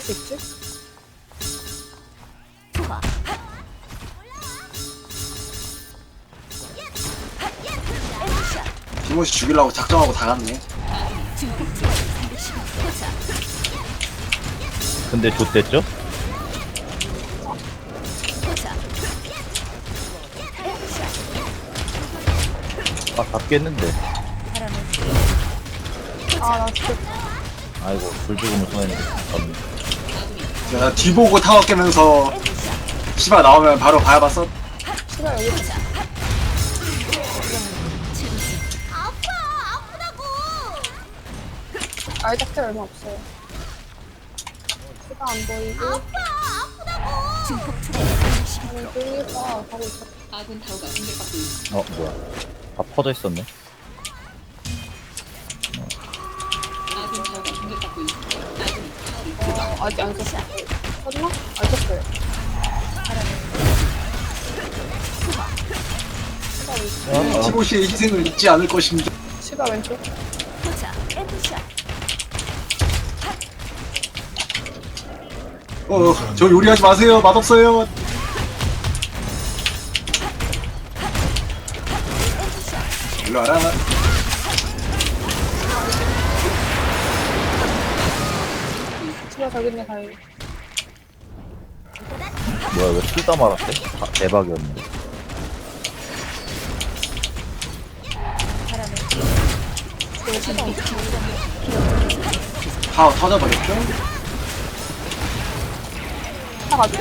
수 있지? 티모시 죽이려고 작정하고 다 갔네. 근데 좆됐죠? 아 잡겠는데 아, 나 진짜 아이고 불 죽으면 손해인데 졌네 내가 뒤보고 타워 깨면서 씨발 나오면 바로 봐야 봤어. 시간 여기 있어. 알작대 얼마 없어요. 시간 안 보이고. 아니, 끌리가 가고 있어. 어 뭐야 다 퍼져 있었네 아군 타워가 공격받고 있습니다. 아군이 타워를 어, 아직 안 썼어. 썼나? 안 썼어요. 어, 티모시의 희생을 잊지 않을 것입니다. 왼쪽. 어, 저 요리하지 마세요. 맛없어요. 일로 와라. 저기 있네, 다행히. 뭐야 왜 뚫다 말았대? 아, 없어. 파워 터져버렸죠? 타가죠?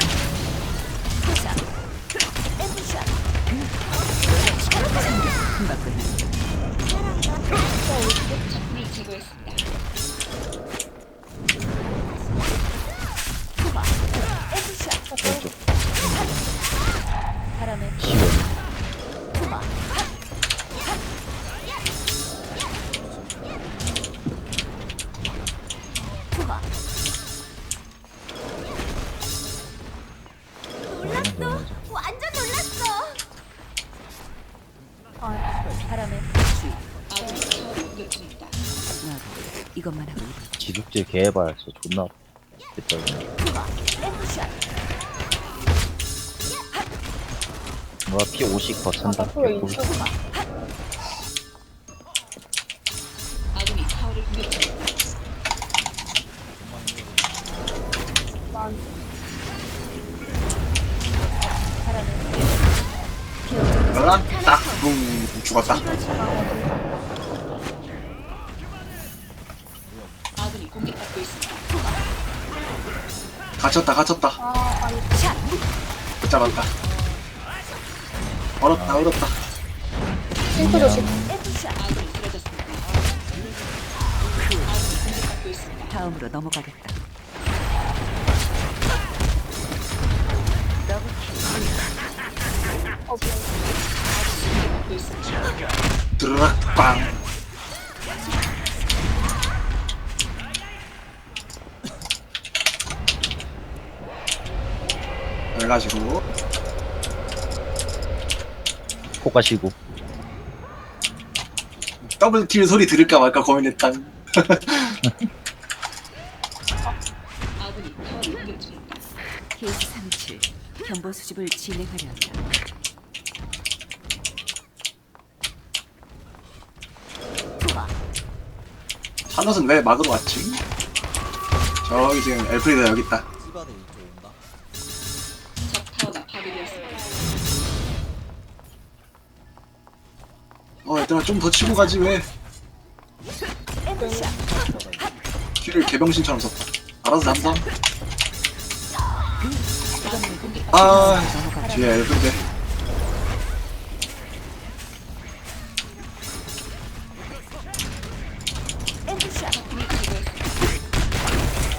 이것만 하고 지숙질 개 해봐야 진짜 존나 됐다 뭐야 피 50 거친다 아. 아군이 타워를 공격 그러나 딱, 붕, 죽었다. 아군이 공격받고 있습니다. 갇혔다, 갇혔다. 아, 아니. 못 잡았다. 얼었다, 얼었다. 싱크 조심. 아군이 쓰러졌습니다. 아군이 공격받고 있습니다. 다음으로 넘어가겠다. 가지고 포 가시고 더블 킬 소리 들을까 말까 고민했다. 아군이 타워를 공격 중입니다. 케이스 37 현보 수집을 진행하려 한다. 하넛은 왜 막으러 왔지? 저기 지금 엘프리드 여기 있다. 적 어, 얘들아 좀 더 치고 가지 왜? 킬을 개병신처럼 썼다. 알아서 삼성. 아, 뒤에 엘프리드.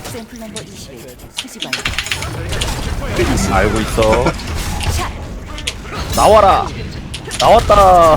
샘플 넘버 21 수집 완료. 알고 있어 나와라 나왔다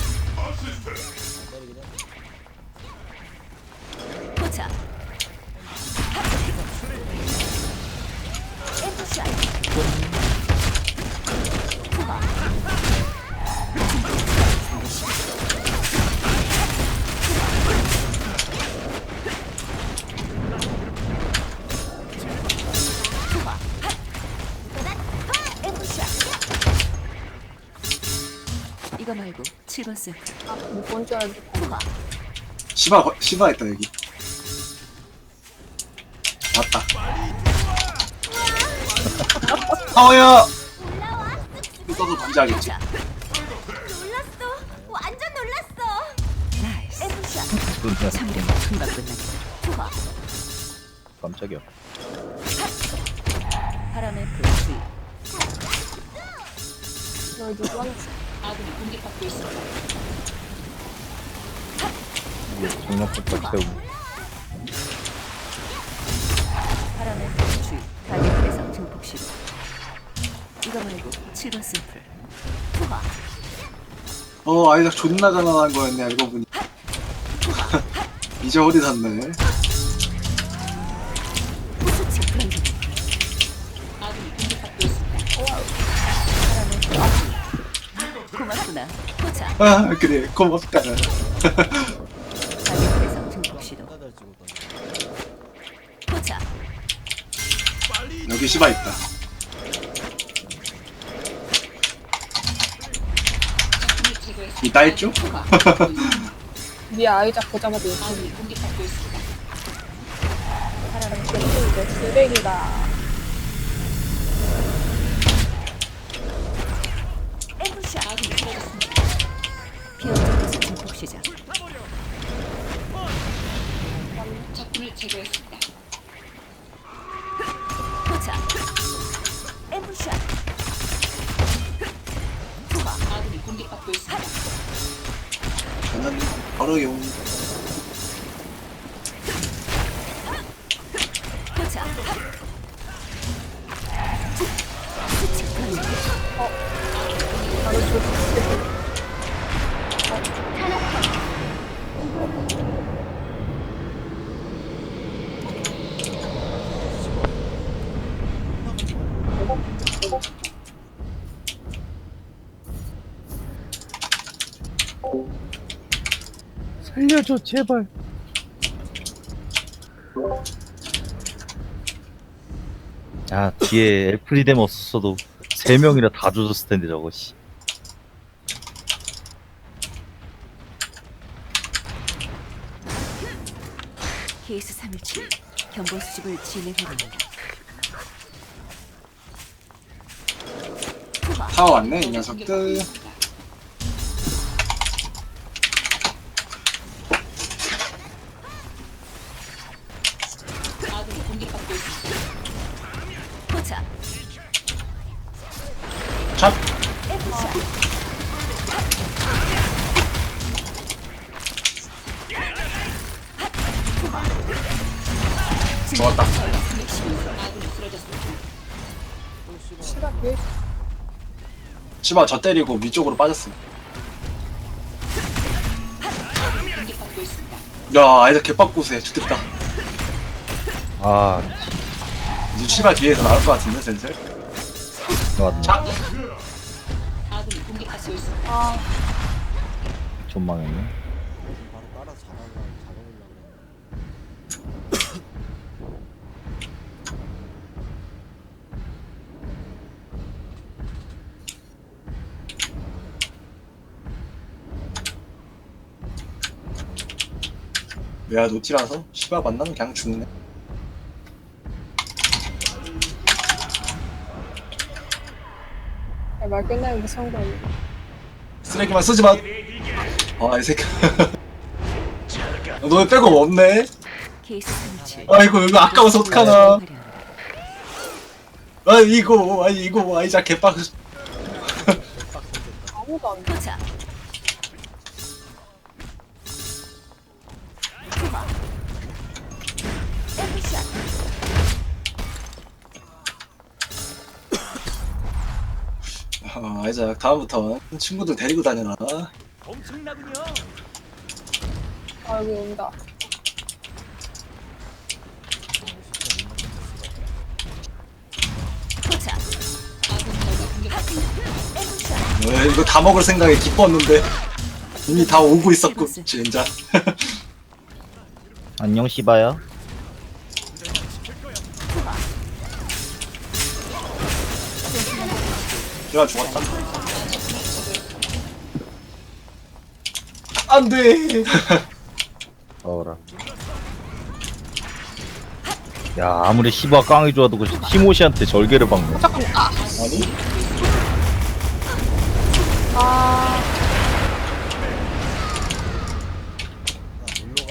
이거 말고 7번 세트. 아, 뭔줄 알고. 시바 거- 시바 있다 여기 왔다 타워야 이거도 던져야겠지 놀랐어. 완전 놀랐어. 나이스. 참으려 금방 끝나겠다. 깜짝이야. 바람의 불씨. 널 누구한테 아군이 공격받고 있습니다. 이게 정력부터 채우고. 바람의 불씨. 가격 대상 증폭 시도. 이거 말고 7번 샘플. 어 아이작 존나 가난한 거였네 알고 보니 이제 허리 샀네 고맙구나. 포차. 아 그래 고맙다 가격 대상 증폭 시도. 포차. 여기 시바 있다. 받고 있습니다. 위에 아이작 보자마자 아군이 공격받고 있습니다. 이제 쓰레기다. 아군이 공격받고 있습니다. 바로 용 살려줘 제발. 아 뒤에 엘프리데머 없었어도 세 명이라 다 조졌을 텐데 저거 씨. 케이스 317 견본 수집을 진행합니다. 타워 왔네 이 녀석들 있어. 시바 저 때리고 위쪽으로 있습니다. 야 아이작 개빡고세 좋겠다 아 이제 시바 뒤에서 나올 것 같은데 슬슬 맞네. 자 아군이 공격받고 있습니다. 아, 좀 망했네. 내가 노티라서 시바 만나면 그냥 죽네 말 끝나면 무서운 거 아니야. 쓰레기만 쓰지 마. 아, 이 새끼. 너왜 빼고 없네? 케이스 317 아이고, 이거 아까워서 어떡하나. 아이고, 아이고, 아이자 개빡. 아무도 안 돼. 아, 아이자, 다음부터 친구들 데리고 다녀라. 아, 여기 온다. 에, 이거 다 먹을 생각에 기뻤는데. 이미 다 오고 있었고, 진짜. 안녕 시바야. 내가 죽었다. 안 돼 어라. 야 아무리 시바 깡이 좋아도 그 티모시한테 절개를 박네. 아니 아,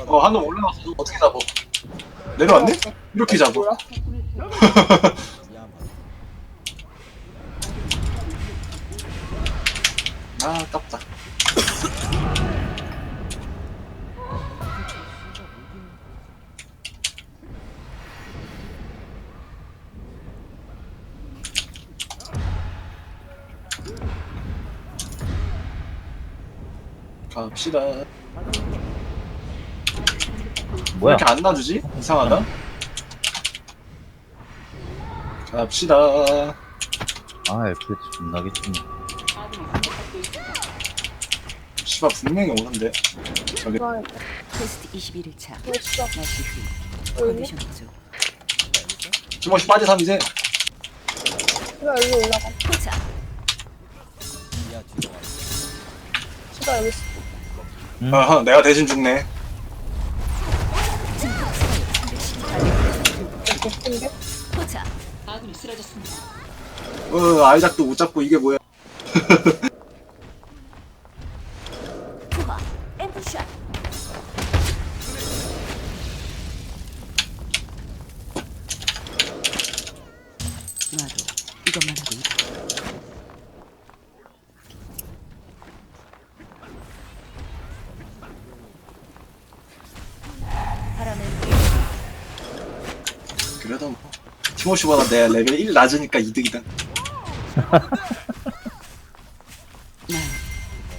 어 한놈 올라갔어 어떻게 잡어 내려왔네? 이렇게 잡어 뭐야? 아 아깝다 갑시다 왜 뭐야? 이렇게 안 놔주지? 이상하다 갑시다 아 FPS 존나겠지. 아군이 공격받고 있습니다. 씨발 분명히 오는데 저기 좋아요. 테스트 21일차 이거 진짜. 날씨 후 여기? 컨디션 보조 주먹이 빠지 삼 이제 시가 여기 올라가. 포착 시가 여기 있어. 음. 아하 내가 대신 죽네 높은 게? 포착 아군이 쓰러졌습니다. 어 아이작도 못 잡고 이게 뭐야 그래도 뭐 티모시보다 내 레벨 1 낮으니까 이득이다. 날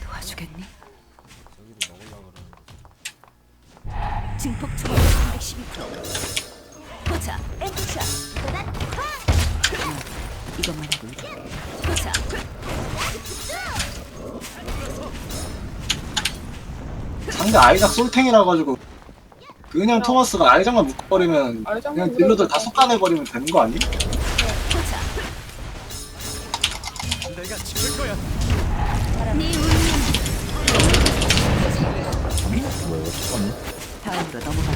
도와주겠니? 증폭 초과 312% 포착. 앰프샷 이것만 하고 있다 포착. 상대 아이작 솔탱이라 가지고 그냥 토마스가 아이작만 묶어버리면 그냥 딜러들 다 속가내버리면 되는 거 아니? 포착 뭐야 이거 죽었네. 다음으로 넘어가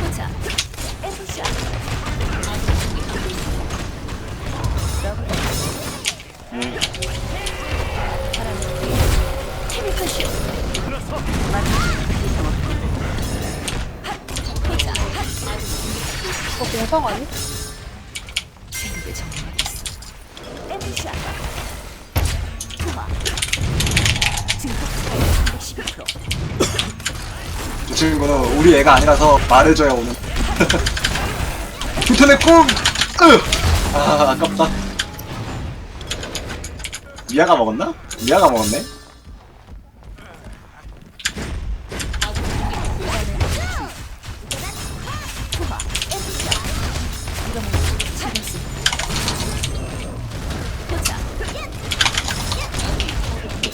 보자 앰프샷 케미컬 쇼저 공성 아니? 생각을 정리하겠어 앰프샷 투하 증폭 초과 312%저 친구는 우리 애가 아니라서 말해줘야 오는 꿈! 으! 아 아깝다 미아가 먹었나? 미아가 먹었네?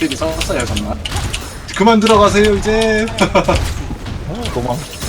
어떻게 썼어요 정말 그만 들어가세요 이제 어, 도망.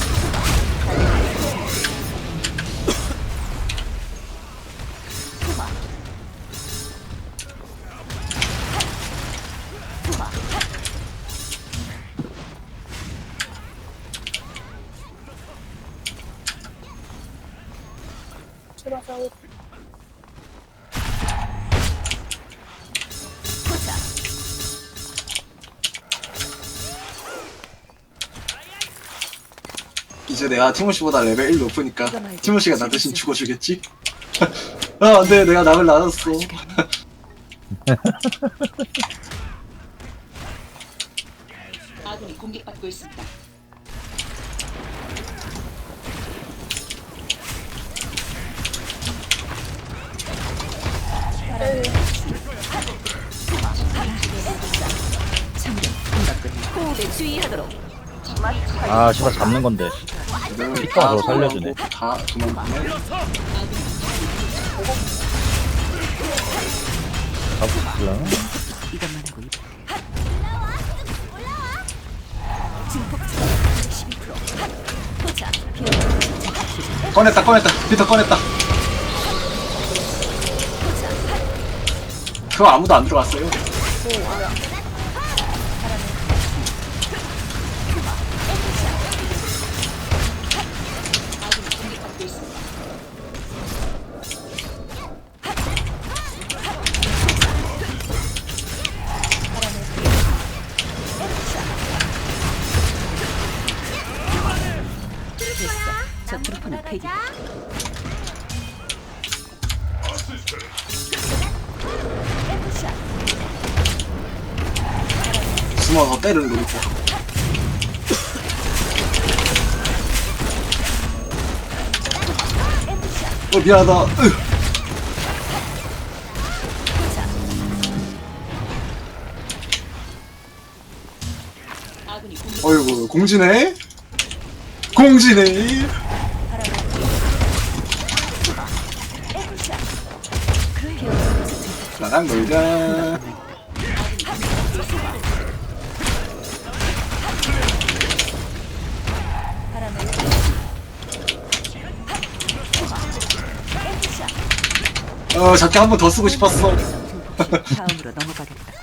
이제 내가 티모시보다 레벨 1 높으니까 티모시가 나 대신 죽어주겠지? 아 안돼 내가 남을 나눴어 아군이 공격받고 있습니다. 호흡에 주의하도록 아 씨발 잡는 건데. 내가 피카 더 살려주네. 다 도망가네 잡을라나? 이것만 하고 있다 증폭 초과 12% 포착 꺼냈다 꺼냈다 피터 꺼냈다 그거 아무도 안 들어갔어요 숨어서 때를 노리고 어 미안하다. 으. 어이구 공지네 공지네 나랑 놀자 어 작게 한 번 더 쓰고 싶었어 다음으로 넘어가겠다.